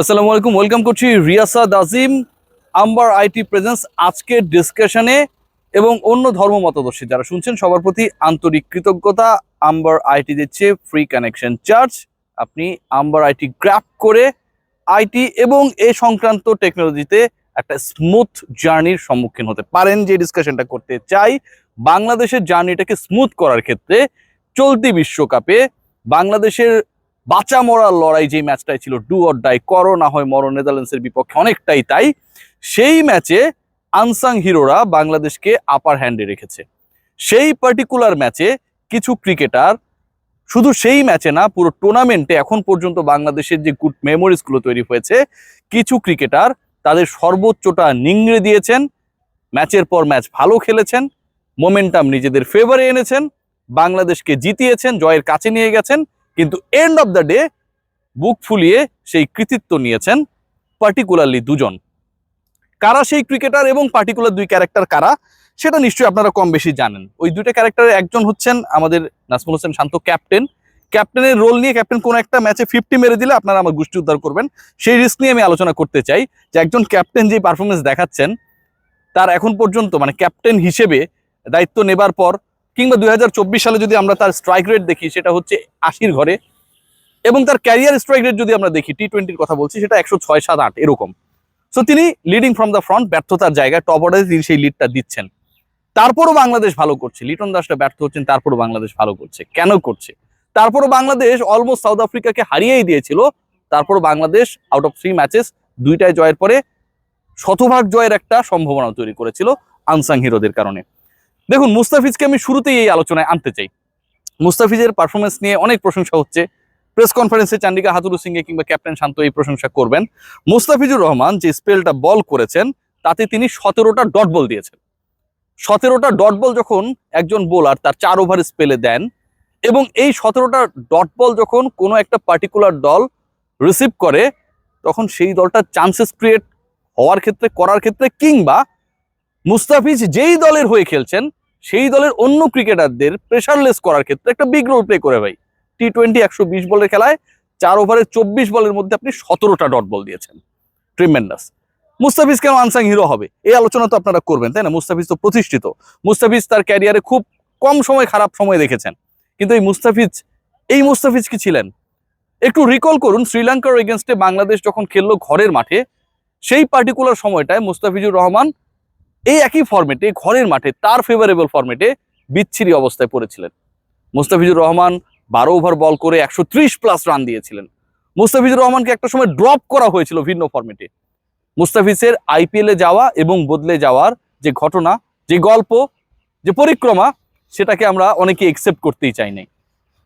আসসালামু আলাইকুম ওয়েলকাম করছি Riasad Azim, Amber IT presence আজকের ডিসকাশনে এবং অন্য ধর্ম মতদর্শী। যারা শুনছেন, সবার প্রতি আন্তরিক কৃতজ্ঞতা, আম্বার আইটি দিচ্ছে ফ্রি কানেকশন চার্জ আপনি আম্বার আইটি গ্র্যাপ করে আইটি এবং এ সংক্রান্ত টেকনোলজিতে একটা স্মুথ জার্নির সম্মুখীন হতে পারেন যে ডিসকাশনটা করতে চাই। বাংলাদেশের জার্নিটাকে স্মুথ করার ক্ষেত্রে চলতি বিশ্বকাপে বাংলাদেশের বাঁচা মরার লড়াই যে ম্যাচটাই ছিল ডু অর ডাই করো না হয় মরো, নেদারল্যান্ডসের বিপক্ষে অনেকটাই তাই, সেই ম্যাচে আনসাং হিরোরা বাংলাদেশকে আপার হ্যান্ডে রেখেছে। সেই পার্টিকুলার ম্যাচে কিছু ক্রিকেটার শুধু সেই ম্যাচে না, পুরো টুর্নামেন্টে এখন পর্যন্ত বাংলাদেশের যে গুড মেমোরিজগুলো তৈরি হয়েছে, কিছু ক্রিকেটার তাদের সর্বোচ্চটা নিংড়ে দিয়েছেন, ম্যাচের পর ম্যাচ ভালো খেলেছেন মোমেন্টাম নিজেদের ফেভারে এনেছেন, বাংলাদেশকে জিতিয়েছেন, জয়ের কাছে নিয়ে গেছেন কিন্তু এন্ড অফ দ্য ডে বুক ফুলিয়ে সেই কৃতিত্ব নিয়েছেন পার্টিকুলারলি দুজন। কারা সেই ক্রিকেটার এবং পার্টিকুলার দুই ক্যারেক্টার কারা, সেটা নিশ্চয়ই আপনারা কম বেশি জানেন। ওই দুইটা ক্যারেক্টারের একজন হচ্ছেন আমাদের নাসমুল হোসেন শান্ত ক্যাপ্টেন ক্যাপ্টেনের রোল নিয়ে ক্যাপ্টেন কোন একটা ম্যাচে ফিফটি মেরে দিলে আপনারা আমার গোষ্ঠী উদ্ধার করবেন। সেই রিস্ক নিয়ে আমি আলোচনা করতে চাই যে একজন ক্যাপ্টেন যে পারফরমেন্স দেখাচ্ছেন, তার এখন পর্যন্ত মানে ক্যাপ্টেন হিসেবে দায়িত্ব নেবার পর কিংবা দুই হাজার চব্বিশ সালে যদি আমরা তার স্ট্রাইক রেট দেখি, সেটা হচ্ছে আশির ঘরে। এবং তার ক্যারিয়ার স্ট্রাইক রেট যদি আমরা দেখি টি টোয়েন্টির কথা বলছি, সেটা একশো ছয় সাত আট, এরকম। সো তিনি লিডিং ফ্রম দ্য ফ্রন্ট ব্যর্থতার জায়গায় টপ অর্ডারে তিনি সেই লিডটা দিচ্ছেন। তারপরও বাংলাদেশ ভালো করছে। লিটন দাসটা ব্যর্থ হচ্ছেন, তারপরও বাংলাদেশ ভালো করছে। কেন করছে? তারপরও বাংলাদেশ অলমোস্ট সাউথ আফ্রিকাকে হারিয়েই দিয়েছিল। তারপরও Bangladesh out of three matches দুইটায় জয়ের পরে শতভাগ জয়ের একটা সম্ভাবনা তৈরি করেছিল আনসাং হিরোদের কারণে। দেখুন, মুস্তাফিজকে আমি শুরুতেই এই আলোচনায় আনতে চাই। মুস্তাফিজের পারফরমেন্স নিয়ে অনেক প্রশংসা হচ্ছে। প্রেস কনফারেন্সে চান্ডিকা হাতুরু সিংয়ে কিংবা ক্যাপ্টেন শান্ত এই প্রশংসা করবেন। মুস্তাফিজুর রহমান যে স্পেলটা বল করেছেন, তাতে তিনি সতেরোটা ডট বল দিয়েছেন। সতেরোটা ডট বল যখন একজন বোলার তার চার ওভার স্পেলে দেন এবং এই সতেরোটা ডট বল যখন কোনো একটা পার্টিকুলার দল রিসিভ করে, তখন সেই দলটা চান্সেস ক্রিয়েট হওয়ার ক্ষেত্রে, করার ক্ষেত্রে কিংবা মুস্তাফিজ যেই দলের হয়ে খেলছেন, সেই দলের অন্য ক্রিকেটারদের প্রেশারলেস করার ক্ষেত্রে একটা বিগ রোল প্লে করে ভাই। টি টোয়েন্টি একশো বিশ বলের খেলায় চার ওভারে চব্বিশ বলের মধ্যে আপনি সতেরোটা ডট বল দিয়েছেন। ট্রিমেন্ডাস মুস্তাফিজ কেন আনসাং হিরো হবে? এই আলোচনা তো আপনারা করবেন, তাই না? মুস্তাফিজ তো প্রতিষ্ঠিত। মুস্তাফিজ তার ক্যারিয়ারে খুব কম সময়, খারাপ সময় দেখেছেন। কিন্তু এই মুস্তাফিজ এই মুস্তাফিজ কি ছিলেন? একটু রিকল করুন, শ্রীলঙ্কার এগেনস্টে বাংলাদেশ যখন খেললো ঘরের মাঠে, সেই পার্টিকুলার সময়টায় মুস্তাফিজুর রহমান এই একই ফরম্যাটে ঘরের মাঠে, তার ফেভারেবল ফরম্যাটে বিচ্ছিরি অবস্থায় পড়েছিলেন। মুস্তাফিজুর রহমান বারো ওভার বল করে একশো ত্রিশ প্লাস রান দিয়েছিলেন। মুস্তাফিজুর রহমানকে একটা সময় ড্রপ করা হয়েছিল ভিন্ন ফর্মেটে মুস্তাফিজের আইপিএলে যাওয়া এবং বদলে যাওয়ার যে ঘটনা, যে গল্প, যে পরিক্রমা, সেটাকে আমরা অনেকে একসেপ্ট করতেই চাই নাই।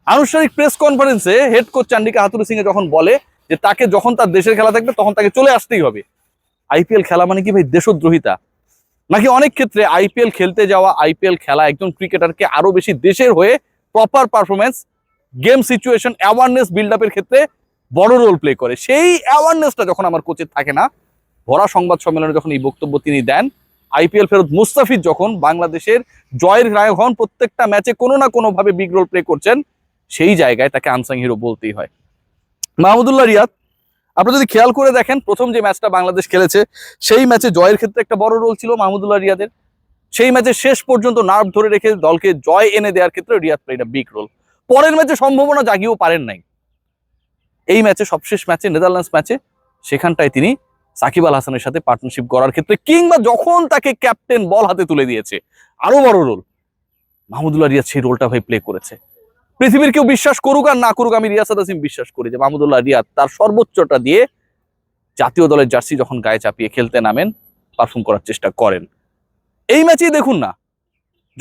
আনুষ্ঠানিক প্রেস কনফারেন্সে head coach Chandika Hathurusingha যখন বলে যে তাকে যখন তার দেশের খেলা থাকবে, তখন তাকে চলে আসতেই হবে। আইপিএল খেলা মানে কি ভাই? দেশদ্রোহিতা। নাকি অনেক ক্ষেত্রে আইপিএল খেলতে যাওয়া আইপিএল খেলা একজন ক্রিকেটারকে আরও বেশি দেশের হয়ে proper performance game situation awareness build আপের ক্ষেত্রে বড় রোল প্লে করে। সেই অ্যাওয়ারনেসটা যখন আমার কোচের থাকে না, ভরা সংবাদ সম্মেলনে যখন এই বক্তব্য তিনি দেন আইপিএল ফেরত মুস্তাফিজ যখন বাংলাদেশের জয়ের নায়ক হন, প্রত্যেকটা ম্যাচে কোনো না কোনো ভাবে বিগ রোল প্লে করছেন, সেই জায়গায় তাকে আনসাং হিরো বলতেই হয়। মাহমুদুল্লাহ রিয়াদ আপনি যদি খেয়াল করে দেখেন, প্রথম যে ম্যাচটা বাংলাদেশ খেলেছে, সেই ম্যাচে জয়ের ক্ষেত্রে একটা বড় রোল ছিল মাহমুদুল্লাহ রিয়াদের। সেই ম্যাচে শেষ পর্যন্ত নার্ভ ধরে রেখে দলকে জয় এনে দেওয়ার ক্ষেত্রে রিয়াদ প্লেড বিগ রোল পরের ম্যাচে সম্ভাবনা জাগিয়েও পারেন নাই। এই ম্যাচে সবশেষ ম্যাচে নেদারল্যান্ডস ম্যাচে সেখানটায় তিনি সাকিব আল হাসানের সাথে পার্টনারশিপ করার ক্ষেত্রে কিংবা যখন তাকে ক্যাপ্টেন বল হাতে তুলে দিয়েছে, আরও বড় রোল মাহমুদুল্লাহ রিয়াদ সেই রোলটা ভাই প্লে করেছে। পৃথিবীর কেউ বিশ্বাস করুক আর না করুক, আমি রিয়াসাদ আসিম বিশ্বাস করি যে মাহমুদুল্লাহ রিয়াদ তার সর্বোচ্চটা দিয়ে জাতীয় দলের জার্সি যখন গায়ে চাপিয়ে খেলতে নামেন পারফর্ম করার চেষ্টা করেন। এই ম্যাচেই দেখুন না,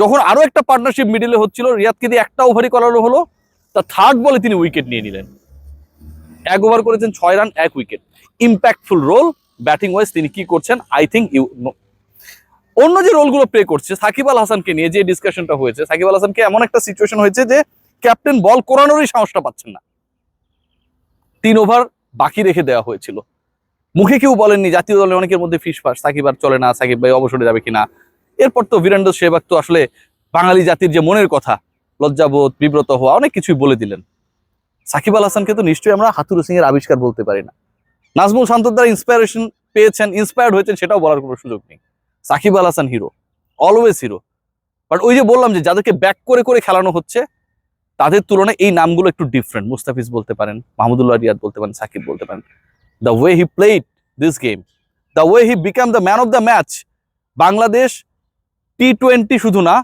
যখন আরও একটা পার্টনারশিপ মিডিলে হচ্ছিল, রিয়াদকে দিয়ে একটা ওভারই করানো হলো তার থার্ড বলে তিনি উইকেট নিয়ে নিলেন। এক ওভার করেছেন, ছয় রান এক wicket impactful role batting wise তিনি কি করছেন? আই থিঙ্ক ইউ অন্য যে রোলগুলো প্লে করছে, সাকিব আল হাসানকে নিয়ে যে ডিসকাশনটা হয়েছে, সাকিব আল হাসানকে এমন একটা সিচুয়েশন হয়েছে যে ক্যাপ্টেন বল করানোরই সাহসটা পাচ্ছেন না। তিন ওভার বাকি রেখে দেওয়া হয়েছিল। মুখে কেউ বলেননি, জাতীয় দলের অনেকের মধ্যে ফিস ফাস, সাকিব আর চলে না, সাকিব ভাই অবসরে যাবে কিনা। এরপর তো বীরেন্দ্র সেবাগ তো আসলে বাঙালি জাতির যে মনের কথা, লজ্জাবোধ, বিব্রত হওয়া, অনেক কিছুই বলে দিলেন। সাকিব আল হাসানকে তো নিশ্চয়ই আমরা হাতুর সিং এর আবিষ্কার বলতে পারি না। নাজমুল শান্তর দ্বারা ইন্সপায়ারেশন পেয়েছেন ইন্সপায়ার্ড হয়েছেন সেটাও বলার কোনো সুযোগ নেই। Shakib Al Hasan hero always hero but ওই যে বললাম যে, যাদেরকে ব্যাক করে করে খেলানো হচ্ছে তাদের তুলনায় এই নামগুলো একটু ডিফারেন্ট মুস্তাফিজ বলতে পারেন, মাহমুদুল্লাহ রিয়াদ বলতে পারেন, সাকিব বলতে পারেন। The way he played this game the way he became the man of the match Bangladesh T twenty শুধু না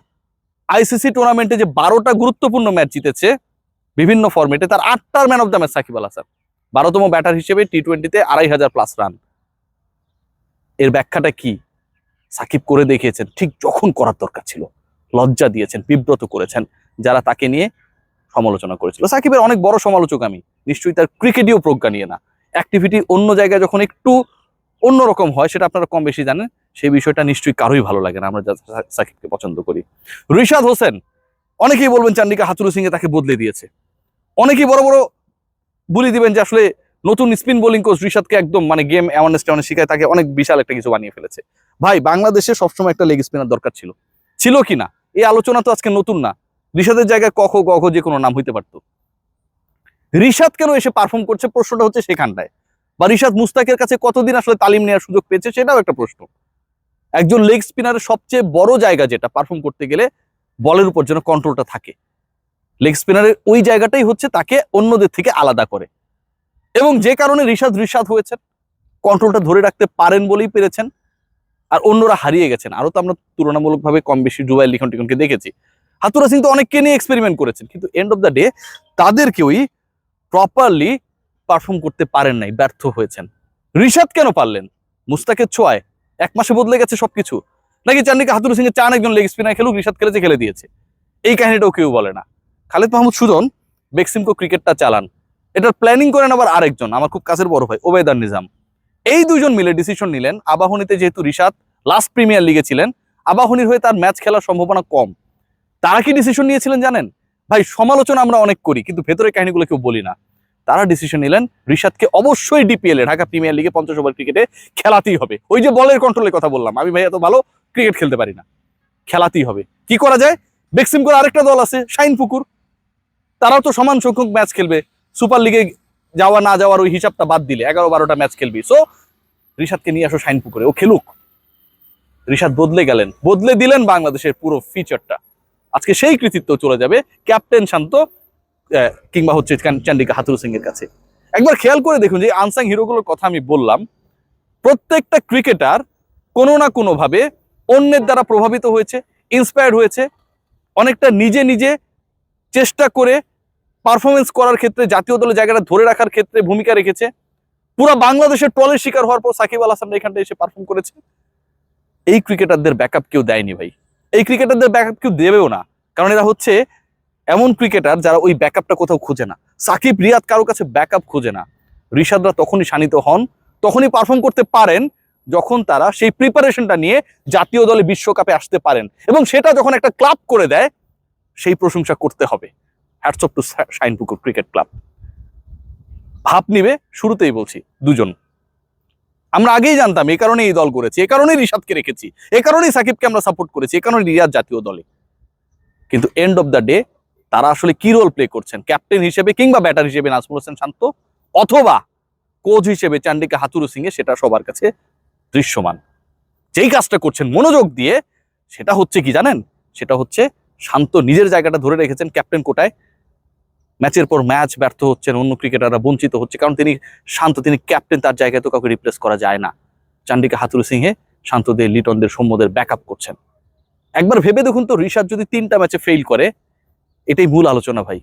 আইসিসি টুর্নামেন্টে যে বারোটা গুরুত্বপূর্ণ ম্যাচ জিতেছে, বিভিন্ন ফরম্যাটে তার আটটার man of the match Shakib Al Hasan. বারোতম ব্যাটার হিসেবে টি টোয়েন্টিতে আড়াই হাজার প্লাস রান এর ব্যাখ্যাটা কি? সাকিব করে দেখিয়েছেন, ঠিক যখন করার দরকার ছিল। লজ্জা দিয়েছেন, বিব্রত করেছেন, যারা তাকে নিয়ে সমালোচনা করেছিল। সাকিবের অনেক বড় সমালোচক আমি। নিশ্চয়ই তার ক্রিকেটীয় প্রজ্ঞা নিয়ে না। অ্যাক্টিভিটি অন্য জায়গায় যখন একটু অন্যরকম হয়, সেটা আপনারা কম বেশি জানেন, সেই বিষয়টা নিশ্চয়ই কারোই ভালো লাগে না। আমরা সাকিবকে পছন্দ করি। রিশাদ হোসেন, অনেকেই বলবেন চান্ডিকা হাতুরু সিং এ তাকে বদলে দিয়েছে। অনেকেই বড় বড় বলি দিবেন যে আসলে নতুন স্পিন বোলিং কোচ রিশাদকে একদম মানে গেম অ্যাওয়ারনেস ট্যাওয়ারনেস শিখায় তাকে অনেক বিশাল একটা কিছু বানিয়ে ফেলেছে। ভাই, বাংলাদেশে সবসময় একটা লেগ স্পিনার দরকার ছিল। ছিল কি না? এই আলোচনা তো আজকে নতুন না। রিশাদের জায়গায় কখ গখ যে কোনো নাম হইতে পারতো। রিশাদ কেন এসে পারফর্ম করছে? প্রশ্নটা হচ্ছে সেখানটায়। বা রিশাদ মুস্তাকের কাছে কতদিন আসলে তালিম নেওয়ার সুযোগ পেয়েছে সেটাও একটা প্রশ্ন। একজন লেগ স্পিনারের সবচেয়ে বড় জায়গা যেটা পারফর্ম করতে গেলে বলের উপর যেন কন্ট্রোলটা থাকে। লেগ স্পিনারের ওই জায়গাটাই হচ্ছে তাকে অন্যদের থেকে আলাদা করে। এবং যে কারণে রিশাদ রিশাদ হয়েছেন কন্ট্রোলটা ধরে রাখতে পারেন বলেই পেরেছেন, আর অন্যরা হারিয়ে গেছেন। আরও তো আমরা তুলনামূলকভাবে কম বেশি জুবাইল লিখন টিখনকে দেখেছি। হাতুরা সিং তো অনেককে নিয়ে এক্সপেরিমেন্ট করেছেন, কিন্তু এন্ড অফ দ্য ডে তাদেরকেই প্রপারলি পারফর্ম করতে পারেন নাই, ব্যর্থ হয়েছেন। রিশাদ কেন পারলেন? মুস্তাকের ছোঁয়ায় এক মাসে বদলে গেছে সবকিছু। নাকি চান্ডিকা হাতুরু সিং চান একজন লেগ স্পিনার খেলুক, রিশাদ খেলেছে খেলে দিয়েছে? এই কাহিনীটাও কেউ বলে না। খালিদ মাহমুদ সুজন, বেক্সিমকো ক্রিকেটটা চালান। এটার প্ল্যানিং করেন আবার আরেকজন, আমার খুব কাছের বড় ভাই ওবেদার নিজাম। এই দুজন মিলে ডিসিশন নিলেন, আবাহনীতে যেহেতু রিশাদ লাস্ট প্রিমিয়ার লিগে ছিলেন, আবাহনীর হয়ে তার ম্যাচ খেলার সম্ভাবনা কম। তারা কি ডিসিশন নিয়েছিলেন জানেন? ভাই, সমালোচনা আমরা অনেক করি, কিন্তু ভেতরের কাহিনীগুলো কেউ বলি না। তারা ডিসিশন নিলেন রিশাদকে অবশ্যই ডিপিএল এ, ঢাকা প্রিমিয়ার লিগে পঞ্চাশ ওভার ক্রিকেটে খেলাতেই হবে। ওই যে বলের কন্ট্রোলের কথা বললাম, আমি ভাই এত ভালো ক্রিকেট খেলতে পারি না। খেলাতেই হবে। কি করা যায়? বেক্সিম করে আরেকটা দল আছে শাইন পুকুর। তারাও তো সমান সংখ্যক ম্যাচ খেলবে। সুপার লিগে যাওয়া না যাওয়ার ওই হিসাবটা বাদ দিলে, এগারো বারোটা ম্যাচ খেলবি। সো রিশাদকে নিয়ে আসো শাইন পুকুরে, ও খেলুক। রিশাদ বদলে গেলেন, বদলে দিলেন বাংলাদেশের পুরো ফিচারটা আজকে সেই কৃতিত্ব চলে যাবে ক্যাপ্টেন শান্ত কিংবা হচ্ছে চান- চান্ডিকা হাতুরু সিং এর কাছে। একবার খেয়াল করে দেখুন যে আনসাং হিরোগুলোর কথা আমি বললাম, প্রত্যেকটা ক্রিকেটার কোনো না কোনো ভাবে অন্যের দ্বারা প্রভাবিত হয়েছে ইন্সপায়ার্ড হয়েছে, অনেকটা নিজে নিজে চেষ্টা করে পারফরমেন্স করার ক্ষেত্রে, জাতীয় দলের জায়গাটা ধরে রাখার ক্ষেত্রে ভূমিকা রেখেছে। পুরো বাংলাদেশের ট্রলের শিকার হওয়ার পর সাকিব আল হাসান এখানটা এসে পারফর্ম করেছে। এই ক্রিকেটারদের ব্যাকআপ কেউ দেয়নি ভাই। এই ক্রিকেটারদের ব্যাকআপ কেউ দেবেও না। কারণ এরা হচ্ছে এমন ক্রিকেটার যারা ওই ব্যাকআপটা কোথাও খুঁজে না। সাকিব, রিয়াদ কারও কাছে ব্যাকআপ খুঁজে না। ঋষাদরা তখনই শানিত হন, তখনই পারফর্ম করতে পারেন যখন তারা সেই প্রিপারেশনটা নিয়ে জাতীয় দলে বিশ্বকাপে আসতে পারেন। এবং সেটা যখন একটা ক্লাব করে দেয়, সেই প্রশংসা করতে হবে। Hats off to Shinepukur cricket club ভাব নিবে, শুরুতেই বলছি, দুজন। আমরা আগেই জানতাম এই কারণে এই দল করেছি, এ কারণেই রিশাদকে রেখেছি, এ কারণেই সাকিবকে আমরা সাপোর্ট করেছি, এ কারণে রিয়াদ জাতীয় দলে। কিন্তু এন্ড অফ দ্য ডে তারা আসলে কি রোল প্লে করছেন? ক্যাপ্টেন হিসেবে কিংবা ব্যাটার হিসেবে নাজমুল হোসেন শান্ত, অথবা কোচ হিসেবে চান্ডিকা হাতুরু সিং এ সেটা সবার কাছে দৃশ্যমান। যেই কাজটা করছেন মনোযোগ দিয়ে, সেটা হচ্ছে কি জানেন? সেটা হচ্ছে শান্ত নিজের জায়গাটা ধরে রেখেছেন ক্যাপ্টেন কোটায় ম্যাচের পর ম্যাচ ব্যর্থ হচ্ছেন, অন্য ক্রিকেটাররা বঞ্চিত হচ্ছে, কারণ তিনি শান্ত, তিনি ক্যাপ্টেন তার জায়গায় তো কাউকে রিপ্লেস করা যায় না। চান্ডিকা হাতুরু সিংহে শান্তদের লিটনদের সৌম্যদের ব্যাকআপ করছেন। একবার ভেবে দেখুন তো ঋষাদ যদি তিনটা ম্যাচে ফেল করে, এটাই মূল আলোচনা ভাই।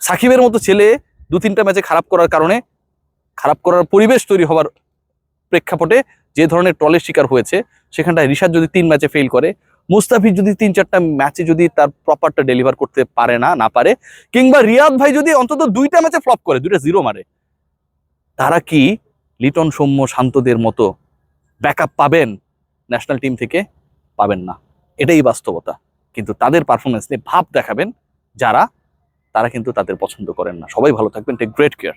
সাকিবের মতো ছেলে দু তিনটা ম্যাচে খারাপ করার কারণে, খারাপ করার পরিবেশ তৈরি হওয়ার প্রেক্ষাপটে যে ধরনের টলের শিকার হয়েছে, সেখানটায় ঋষাদ যদি তিন ম্যাচে ফেল করে মুস্তাফিজ যদি তিন, চারটা ম্যাচে যদি তার প্রপারটা ডেলিভার করতে পারে না না পারে, কিংবা রিয়াদ ভাই যদি অন্তত দুইটা ম্যাচে ফ্লপ করে, দুইটা জিরো মারে, তারা কি লিটন সৌম্য শান্তদের মতো ব্যাকআপ পাবেন ন্যাশনাল টিম থেকে? পাবেন না। এটাই বাস্তবতা। কিন্তু তাদের পারফরমেন্স নিয়ে ভাব দেখাবেন যারা, তারা কিন্তু তাদের পছন্দ করেন না। সবাই ভালো থাকবেন। Take great care